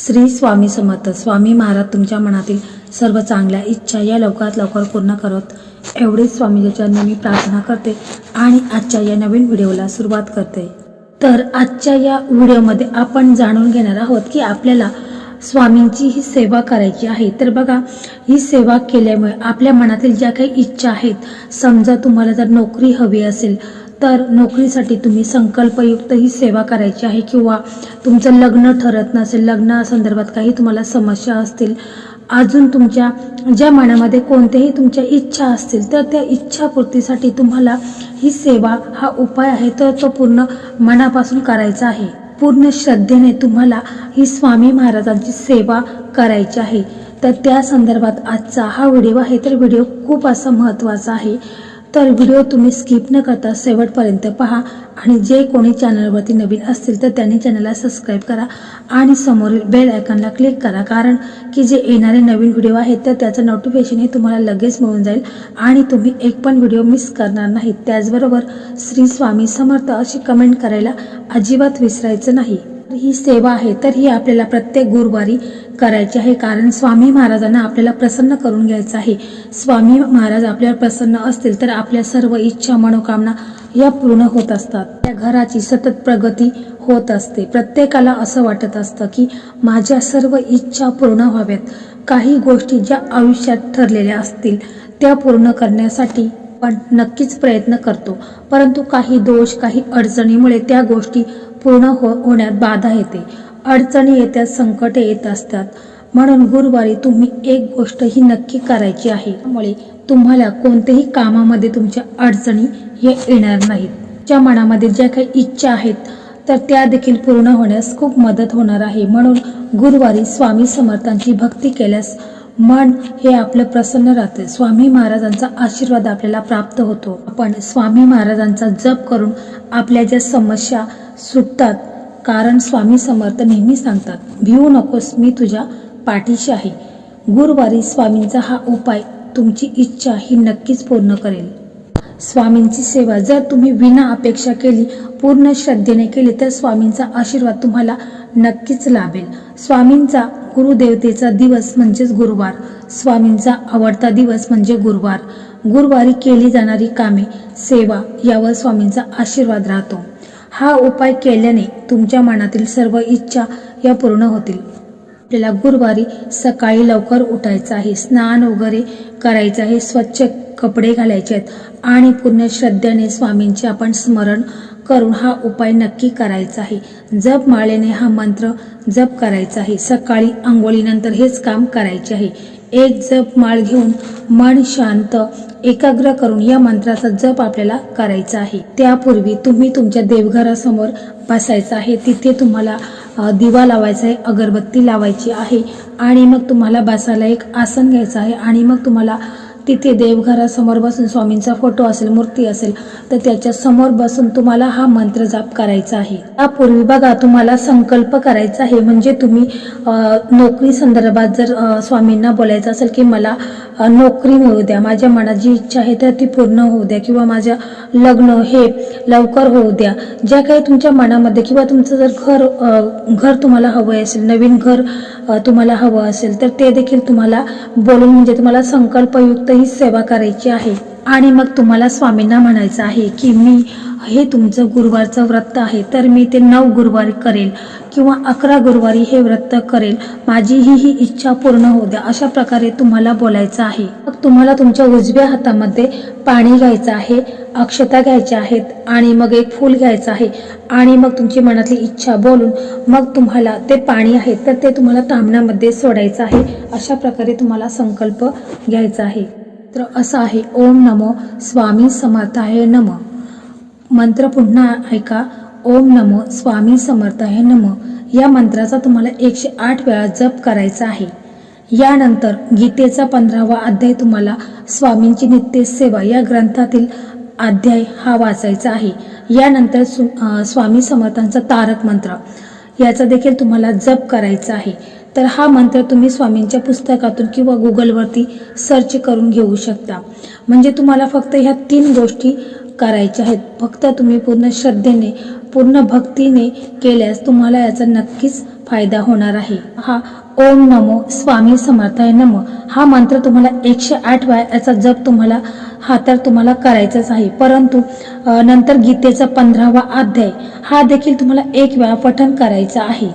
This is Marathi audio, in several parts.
श्री स्वामी समर्थ. स्वामी महाराज तुमच्या मनातील सर्व चांगल्या इच्छा या लवकरात लवकर पूर्ण करत एवढेच स्वामीच्या मी प्रार्थना करते आणि आजच्या या नवीन व्हिडिओला सुरुवात करते. तर आजच्या या व्हिडिओमध्ये आपण जाणून घेणार आहोत की आपल्याला स्वामींची ही सेवा करायची आहे. तर बघा ही सेवा केल्यामुळे आपल्या मनातील ज्या काही इच्छा आहेत समजा तुम्हाला जर नोकरी हवी असेल तर नोकरीसाठी तुम्ही संकल्पयुक्त ही सेवा करायची आहे किंवा तुमचं लग्न ठरत नसेल लग्नासंदर्भात काही तुम्हाला समस्या असतील अजून तुमच्या ज्या मनामध्ये कोणत्याही तुमच्या इच्छा असतील तर त्या इच्छापूर्तीसाठी तुम्हाला ही सेवा हा उपाय आहे तर तो पूर्ण मनापासून करायचा आहे. पूर्ण श्रद्धेने तुम्हाला ही स्वामी महाराजांची सेवा करायची आहे. तर त्या संदर्भात आजचा हा व्हिडिओ आहे तर व्हिडिओ खूप असा महत्त्वाचा आहे. तर व्हिडिओ तुम्ही स्किप न करता शेवटपर्यंत पहा आणि जे कोणी चॅनलवरती नवीन असतील तर त्यांनी चॅनलला सबस्क्राईब करा आणि समोरील बेल आयकॉनला क्लिक करा. कारण की जे येणारे नवीन व्हिडिओ आहेत तर त्याचं नोटिफिकेशन हे तुम्हाला लगेच मिळून जाईल आणि तुम्ही एक पण व्हिडिओ मिस करणार नाही त्याचबरोबर श्री स्वामी समर्थ अशी कमेंट करायला अजिबात विसरायचं नाही. ही सेवा आहे तर ही आपल्याला प्रत्येक गुरुवारी करायचे आहे. कारण स्वामी महाराजांना आपल्याला प्रसन्न करून घ्यायचं आहे. स्वामी महाराज आपल्यावर प्रसन्न असतील तर आपल्या सर्व इच्छा मनोकामना या पूर्ण होत असतात. त्या घराची सतत प्रगती होत असते. प्रत्येकाला असं वाटत असतं की माझ्या सर्व इच्छा पूर्ण व्हाव्यात. काही गोष्टी ज्या आयुष्यात ठरलेल्या असतील त्या पूर्ण करण्यासाठी पण नक्कीच प्रयत्न करतो. परंतु काही दोष काही अडचणीमुळे त्या गोष्टी पूर्ण हो होण्यात बाधा येते. अडचणी येतात संकटे येत असतात. म्हणून गुरुवारी तुम्ही एक गोष्ट ही नक्की करायची आहे. त्यामुळे तुम्हाला कोणत्याही कामामध्ये तुमच्या अडचणी हे येणार नाहीत. ज्या मनामध्ये ज्या काही इच्छा आहेत तर त्या देखील पूर्ण होण्यास खूप मदत होणार आहे. म्हणून गुरुवारी स्वामी समर्थांची भक्ती केल्यास मन हे आपलं प्रसन्न राहते. स्वामी महाराजांचा आशीर्वाद आपल्याला प्राप्त होतो. आपण स्वामी महाराजांचा जप करून आपल्या ज्या समस्या सुटतात कारण स्वामी समर्थ नेहमी सांगतात भिवू नकोस मी तुझ्या पाठीशी आहे. गुरुवारी स्वामींचा हा उपाय तुमची इच्छा ही नक्कीच पूर्ण करेल. स्वामींची सेवा जर तुम्ही विना अपेक्षा केली पूर्ण श्रद्धेने केली तर स्वामींचा आशीर्वाद तुम्हाला नक्कीच लाभेल. स्वामींचा गुरुदेवतेचा दिवस म्हणजेच गुरुवार. स्वामींचा आवडता दिवस म्हणजे गुरुवार. गुरुवारी केली जाणारी कामे सेवा यावर स्वामींचा आशीर्वाद राहतो. हा उपाय केल्याने तुमच्या मनातील सर्व इच्छा या पूर्ण होतील. आपल्याला गुरुवारी सकाळी लवकर उठायचं आहे. स्नान वगैरे करायचं आहे. स्वच्छ कपडे घालायचे आहेत आणि पूर्ण श्रद्धेने स्वामींचे आपण स्मरण करून हा उपाय नक्की करायचा आहे. जप माळेने हा मंत्र जप करायचा आहे. सकाळी आंघोळीनंतर हेच काम करायचे आहे. एक जप माळ घेऊन मन शांत एकाग्र करून या मंत्राचा जप आपल्याला करायचा आहे. त्यापूर्वी तुम्ही तुमच्या देवघरासमोर बसायचं आहे. तिथे तुम्हाला दिवा लावायचा आहे अगरबत्ती लावायची आहे. आणि मग तुम्हाला बसायला एक आसन घ्यायचं आहे. आणि मग तुम्हाला तिथे देवघरासमोर बसून स्वामींचा फोटो असेल मूर्ती असेल तर त्याच्यासमोर बसून तुम्हाला हा मंत्र जाप करायचा आहे. यापूर्वी बघा तुम्हाला संकल्प करायचा आहे. म्हणजे तुम्ही नोकरी संदर्भात जर स्वामींना बोलायचं असेल की मला नोकरी मिळू द्या माझ्या मनात जी इच्छा आहे तर ती पूर्ण होऊ द्या किंवा माझ्या लग्न हे लवकर होऊ द्या. ज्या काही तुमच्या मनामध्ये किंवा तुमचं जर घर घर तुम्हाला हवं असेल नवीन घर तुम्हाला हवं असेल तर ते देखील तुम्हाला बोलून म्हणजे तुम्हाला संकल्पयुक्त ही सेवा करायची आहे. आणि मग तुम्हाला स्वामींना म्हणायचं आहे की मी हे तुमचं गुरुवारचं व्रत आहे तर मी ते नऊ गुरुवारी करेल किंवा अकरा गुरुवारी हे व्रत करेल. माझी ही ही इच्छा पूर्ण होऊ द्या. अशा प्रकारे तुम्हाला बोलायचं आहे. मग तुम्हाला तुमच्या उजव्या हातामध्ये पाणी घ्यायचं आहे अक्षता घ्यायच्या आहेत आणि मग एक फूल घ्यायचं आहे. आणि मग तुमची मनातली इच्छा बोलून मग तुम्हाला ते पाणी आहे तर ते तुम्हाला तांबण्यामध्ये सोडायचं आहे. अशा प्रकारे तुम्हाला संकल्प घ्यायचा आहे. मंत्र असं आहे ओम नमो स्वामी समर्थाय नम. मंत्र पुन्हा ऐका ओम नमो स्वामी समर्थाय नम. या मंत्राचा तुम्हाला एकशे आठ वेळा जप करायचा आहे. यानंतर गीतेचा पंधरावा अध्याय तुम्हाला स्वामींची नित्य सेवा या ग्रंथातील अध्याय हा वाचायचा आहे. यानंतर सु स्वामी समर्थांचा तारक मंत्र. याचा देखील तुम्हाला जप करायचा आहे. तर हा मंत्र तुम्ही स्वामींच्या पुस्तकातून किंवा गुगलवरती सर्च करून घेऊ शकता. म्हणजे तुम्हाला फक्त ह्या तीन गोष्टी करायच्या आहेत. फक्त तुम्ही पूर्ण श्रद्धेने पूर्ण भक्तीने केल्यास तुम्हाला याचा नक्कीच फायदा होणार आहे. हा ओम नमो स्वामी समर्थाय नमो. हा मंत्र तुम्हाला एकशे आठ वेळा याचा जप तुम्हाला हा तर तुम्हाला करायचाच आहे. परंतु नंतर गीतेचा पंधरावा अध्याय हा देखील तुम्हाला एक वेळा पठण करायचा आहे.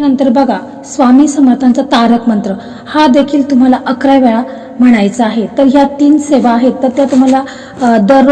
त्यानंतर बघा स्वामी समर्थांचा तारक मंत्र. हा देखील तुम्हाला अकरा वेळा म्हणायचं आहे. तर ह्या तीन सेवा आहेत. तर त्या तुम्हाला अ, दर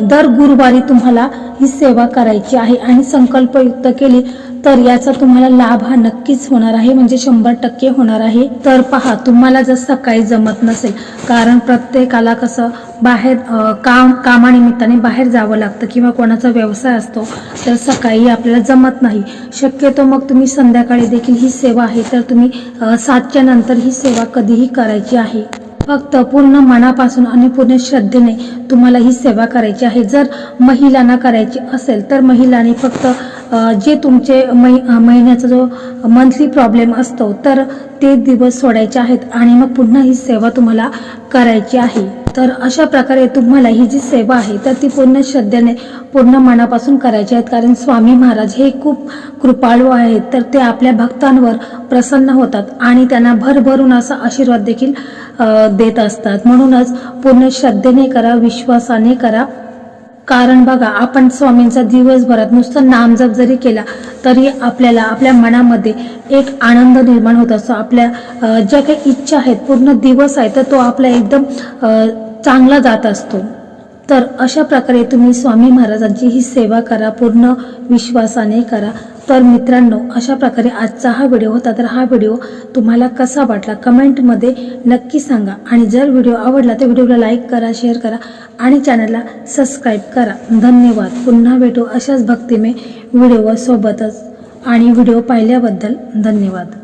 दर गुरुवारी तुम्हाला ही सेवा करायची आहे आणि संकल्पयुक्त केली तर याचा तुम्हाला लाभ हा नक्कीच होणार आहे. म्हणजे शंभर टक्के होणार आहे. तर पहा तुम्हाला जर सकाळी जमत नसेल कारण प्रत्येकाला कसं बाहेर काम कामानिमित्ताने बाहेर जावं लागतं किंवा कोणाचा व्यवसाय असतो तर सकाळी आपल्याला जमत नाही. शक्यतो मग तुम्ही संध्याकाळी देखील ही सेवा आहे. तर तुम्ही सातच्या नंतर ही सेवा कधीही करायची आहे. फक्त पूर्ण मनापासून आणि पूर्ण श्रद्धेने तुम्हाला ही सेवा करायची आहे. जर महिलांना करायची असेल तर महिलांनी फक्त जे तुमचे मै महिन्याचा जो मंथली प्रॉब्लेम असतो तर ते दिवस सोडायचे आहेत आणि मग पुन्हा ही सेवा तुम्हाला करायची आहे. तर अशा प्रकारे तुम्हाला ही जी सेवा आहे तर ती पूर्ण श्रद्धेने पूर्ण मनापासून करायची आहेत. कारण स्वामी महाराज हे खूप कृपाळू आहेत तर ते आपल्या भक्तांवर प्रसन्न होतात आणि त्यांना भरभरून असा आशीर्वाद देखील देत असतात. म्हणूनच पूर्ण श्रद्धेने करा विश्वासाने करा. कारण बघा आपण स्वामींचा दिवसभरात नुसतं नामजप जरी केला तरी आपल्याला आपल्या मनामध्ये एक आनंद निर्माण होत असतो. आपल्या ज्या काही इच्छा आहेत पूर्ण दिवस आहे तर तो आपला एकदम चांगला जात असतो. तर अशा प्रकारे तुम्ही स्वामी महाराजांची ही सेवा करा पूर्ण विश्वासाने करा. तर मित्रांनो अशा प्रकारे आजचा हा व्हिडिओ होता तर हा व्हिडिओ तुम्हाला कसा वाटला कमेंटमध्ये नक्की सांगा. आणि जर व्हिडिओ आवडला तर व्हिडिओला लाईक करा शेअर करा आणि चॅनलला सबस्क्राईब करा. धन्यवाद. पुन्हा भेटू अशाच भक्तिमय व्हिडिओसोबतच आणि व्हिडिओ पाहिल्याबद्दल धन्यवाद.